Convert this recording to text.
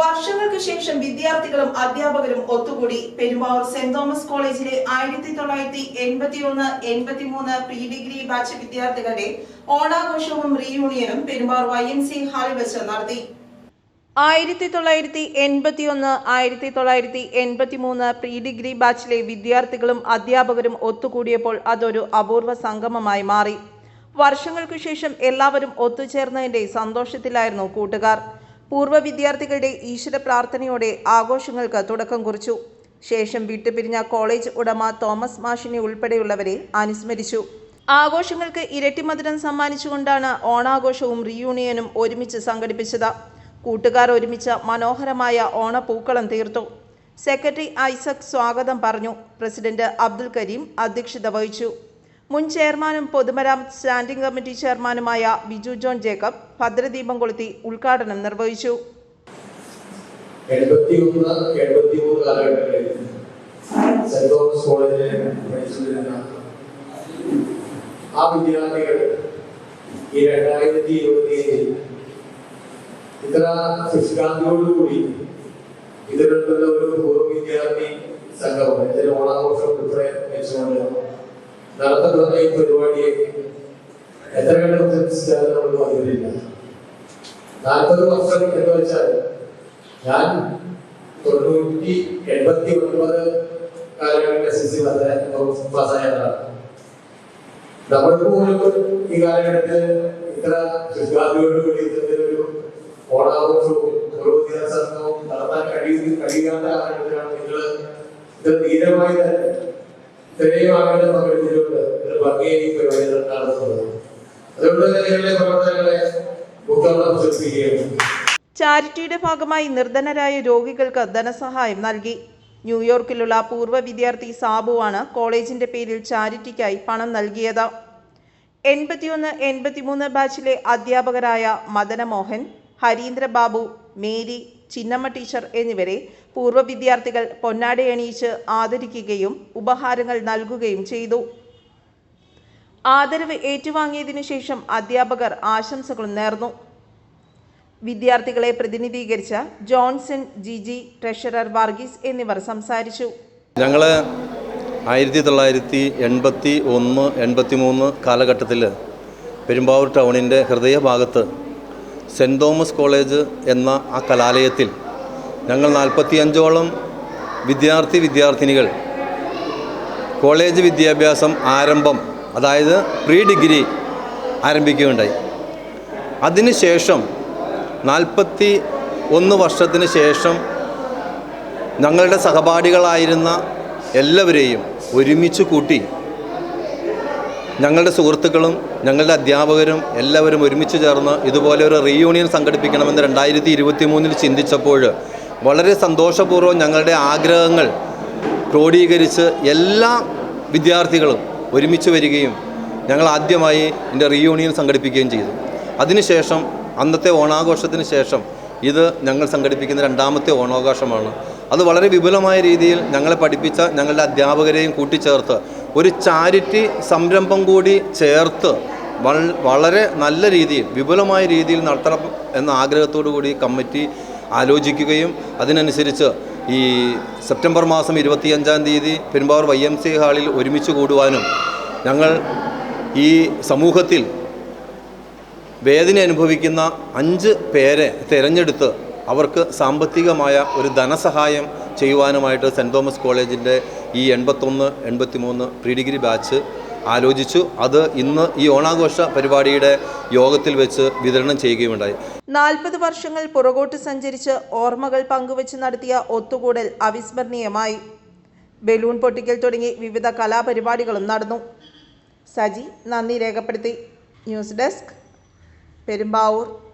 വർഷങ്ങൾക്ക് ശേഷം വിദ്യാർത്ഥികളും അധ്യാപകരും ഒത്തുകൂടി പെരുമ്പാവൂർ സെന്റ് തോമസ് കോളേജിലെ ആയിരത്തി തൊള്ളായിരത്തി എൺപത്തി ഒന്ന് എൺപത്തി മൂന്ന് പ്രീ ഡിഗ്രി ബാച്ച് വിദ്യാർത്ഥികളുടെ ഓണാഘോഷവും റീയൂണിയനും പെരുമ്പാവൂർ വൈ എം സി ഹാളിൽ വെച്ച് നടത്തി. ആയിരത്തി തൊള്ളായിരത്തി എൺപത്തി ഒന്ന് ആയിരത്തി തൊള്ളായിരത്തി എൺപത്തി മൂന്ന് പ്രീ ഡിഗ്രി ബാച്ചിലെ വിദ്യാർത്ഥികളും അധ്യാപകരും ഒത്തുകൂടിയപ്പോൾ അതൊരു അപൂർവ സംഗമമായി മാറി. വർഷങ്ങൾക്കു ശേഷം എല്ലാവരും ഒത്തുചേർന്നതിന്റെ സന്തോഷത്തിലായിരുന്നു കൂട്ടുകാർ. പൂർവ വിദ്യാർത്ഥികളുടെ ഈശ്വര പ്രാർത്ഥനയോടെ ആഘോഷങ്ങൾക്ക് തുടക്കം കുറിച്ചു. ശേഷം വിട്ടുപിരിഞ്ഞ കോളേജ് ഉടമ തോമസ് മാഷിനെ ഉൾപ്പെടെയുള്ളവരെ അനുസ്മരിച്ചു. ആഘോഷങ്ങൾക്ക് ഇരട്ടി മധുരം സമ്മാനിച്ചുകൊണ്ടാണ് ഓണാഘോഷവും റീയൂണിയനും ഒരുമിച്ച് സംഘടിപ്പിച്ചത്. കൂട്ടുകാർ ഒരുമിച്ച് മനോഹരമായ ഓണപ്പൂക്കളം തീർത്തു. സെക്രട്ടറി ഐസക് സ്വാഗതം പറഞ്ഞു. പ്രസിഡന്റ് അബ്ദുൽ കരീം അധ്യക്ഷത വഹിച്ചു. മുൻ ചെയർമാനും പൊതുമരാമത്ത് സ്റ്റാൻഡിംഗ് കമ്മിറ്റി ചെയർമാനുമായ ബിജു ജോൺ ജേക്കബ് ഭദ്രദീപം കൊളുത്തി ഉദ്ഘാടനം നിർവഹിച്ചു. ആ വിദ്യാർത്ഥികൾ ഈ രണ്ടായിരത്തി ഇരുപത്തിയേഴിൽ ഇത്ര ശുഷ്കാന്തിയോടുകൂടി ഇതിലുള്ള ഒരു പൂർവ വിദ്യാർത്ഥി സംഘം ഇതിന് ഓണാഘോഷം ഉൾപ്പെടെ വെച്ചുകൊണ്ട് നടത്തപ്പെടുന്ന ഈ പരിപാടിയെ എത്ര കണ്ട് നമ്മൾ മതിവരില്ല നാൽപ്പത് വർഷം എന്ന് വെച്ചാൽ ഞാൻ തൊണ്ണൂറ്റി എൺപത്തി ഒൻപത് കാലഘട്ടത്തിൽ എസ് എസ് സി പാസ്സായതാണ്. നമ്മൾക്ക് പോലും ഈ കാലഘട്ടത്തിൽ ഇത്ര ശുഷ്കാന്തിയോടുകൂടി ഇത്തരത്തിലൊരു ഓണാഘോഷവും നടത്താൻ കഴിയുന്ന കഴിയാത്ത കാലഘട്ടത്തിലാണ് നിങ്ങൾ ഇത് ധീരമായി തന്നെ ഇത്രയും ആളുകളെ പങ്കെടുത്തിട്ടുണ്ട് ഒരു ഭംഗിയായി ഈ പരിപാടി നടത്തുന്നത് അതുകൊണ്ട് പ്രവർത്തനങ്ങളെ മുഖം സൃഷ്ടിക്കുകയാണ് ചാരിറ്റിയുടെ ഭാഗമായി നിർധനരായ രോഗികൾക്ക് ധനസഹായം നൽകി. ന്യൂയോർക്കിലുള്ള പൂർവ വിദ്യാർത്ഥി സാബുവാണ് കോളേജിന്റെ പേരിൽ ചാരിറ്റിക്കായി പണം നൽകിയത്. എൺപത്തിയൊന്ന് എൺപത്തിമൂന്ന് ബാച്ചിലെ അധ്യാപകരായ മദനമോഹൻ ഹരീന്ദ്ര ബാബു മേരി ചിന്നമ്മ ടീച്ചർ എന്നിവരെ പൂർവ വിദ്യാർത്ഥികൾ പൊന്നാട അണിയിച്ച് ആദരിക്കുകയും ഉപഹാരങ്ങൾ നൽകുകയും ചെയ്തു. ആദരവ് ഏറ്റുവാങ്ങിയതിനു ശേഷം അധ്യാപകർ ആശംസകളും നേർന്നു. വിദ്യാർത്ഥികളെ പ്രതിനിധീകരിച്ച ജോൺസൺ ജിജി ട്രഷറർ വർഗീസ് എന്നിവർ സംസാരിച്ചു. ഞങ്ങൾ ആയിരത്തി തൊള്ളായിരത്തി എൺപത്തി ഒന്ന് എൺപത്തി മൂന്ന് കാലഘട്ടത്തിൽ പെരുമ്പാവൂർ ടൗണിന്റെ ഹൃദയഭാഗത്ത് സെന്റ് തോമസ് കോളേജ് എന്ന ആ കലാലയത്തിൽ ഞങ്ങൾ നാൽപ്പത്തിയഞ്ചോളം വിദ്യാർത്ഥി വിദ്യാർത്ഥിനികൾ. കോളേജ് വിദ്യാഭ്യാസം ആരംഭം അതായത് പ്രീ ഡിഗ്രി ആരംഭിക്കുകയുണ്ടായി. അതിനുശേഷം നാൽപ്പത്തി ഒന്ന് വർഷത്തിന് ശേഷം ഞങ്ങളുടെ സഹപാഠികളായിരുന്ന എല്ലാവരെയും ഒരുമിച്ച് കൂട്ടി ഞങ്ങളുടെ സുഹൃത്തുക്കളും ഞങ്ങളുടെ അധ്യാപകരും എല്ലാവരും ഒരുമിച്ച് ചേർന്ന് ഇതുപോലെ ഒരു റീയൂണിയൻ സംഘടിപ്പിക്കണമെന്ന് രണ്ടായിരത്തി ഇരുപത്തി മൂന്നിൽ ചിന്തിച്ചപ്പോൾ വളരെ സന്തോഷപൂർവം ഞങ്ങളുടെ ആഗ്രഹങ്ങൾ ക്രോഡീകരിച്ച് എല്ലാ വിദ്യാർത്ഥികളും ഒരുമിച്ച് വരികയും ഞങ്ങൾ ആദ്യമായി എന്റെ റീയൂണിയൻ സംഘടിപ്പിക്കുകയും ചെയ്തു. അതിനുശേഷം അന്നത്തെ ഓണാഘോഷത്തിന് ശേഷം ഇത് ഞങ്ങൾ സംഘടിപ്പിക്കുന്ന രണ്ടാമത്തെ ഓണാഘോഷമാണ്. അത് വളരെ വിപുലമായ രീതിയിൽ ഞങ്ങളെ പഠിപ്പിച്ച ഞങ്ങളുടെ അധ്യാപകരെയും കൂട്ടിച്ചേർത്ത് ഒരു ചാരിറ്റി സംരംഭം കൂടി ചേർത്ത് വളരെ നല്ല രീതിയിൽ വിപുലമായ രീതിയിൽ നടത്തണം എന്ന ആഗ്രഹത്തോടു കൂടി കമ്മിറ്റി ആലോചിക്കുകയും അതിനനുസരിച്ച് ഈ സെപ്റ്റംബർ മാസം ഇരുപത്തിയഞ്ചാം തീയതി പെരുമ്പാവൂർ വൈ എം സി ഹാളിൽ ഒരുമിച്ച് കൂടുവാനും ഞങ്ങൾ ഈ സമൂഹത്തിൽ വേദന അനുഭവിക്കുന്ന അഞ്ച് പേരെ തിരഞ്ഞെടുത്ത് അവർക്ക് സാമ്പത്തികമായ ഒരു ധനസഹായം ചെയ്യുവാനുമായിട്ട് സെന്റ് തോമസ് കോളേജിന്റെ ഈ എൺപത്തൊന്ന് എൺപത്തി മൂന്ന് പ്രീ ഡിഗ്രി ബാച്ച് ആലോചിച്ചു. അത് ഇന്ന് ഈ ഓണാഘോഷ പരിപാടിയുടെ യോഗത്തിൽ വെച്ച് വിതരണം ചെയ്യുകയുണ്ടായി. നാൽപ്പത് വർഷങ്ങൾ പുറകോട്ട് സഞ്ചരിച്ച് ഓർമ്മകൾ പങ്കുവച്ച് നടത്തിയ ഒത്തുകൂടൽ അവിസ്മരണീയമായി. ബലൂൺ പൊട്ടിക്കൽ തുടങ്ങി വിവിധ കലാപരിപാടികളും നടന്നു. സജി നന്ദി രേഖപ്പെടുത്തി. News desk Perumbavoor.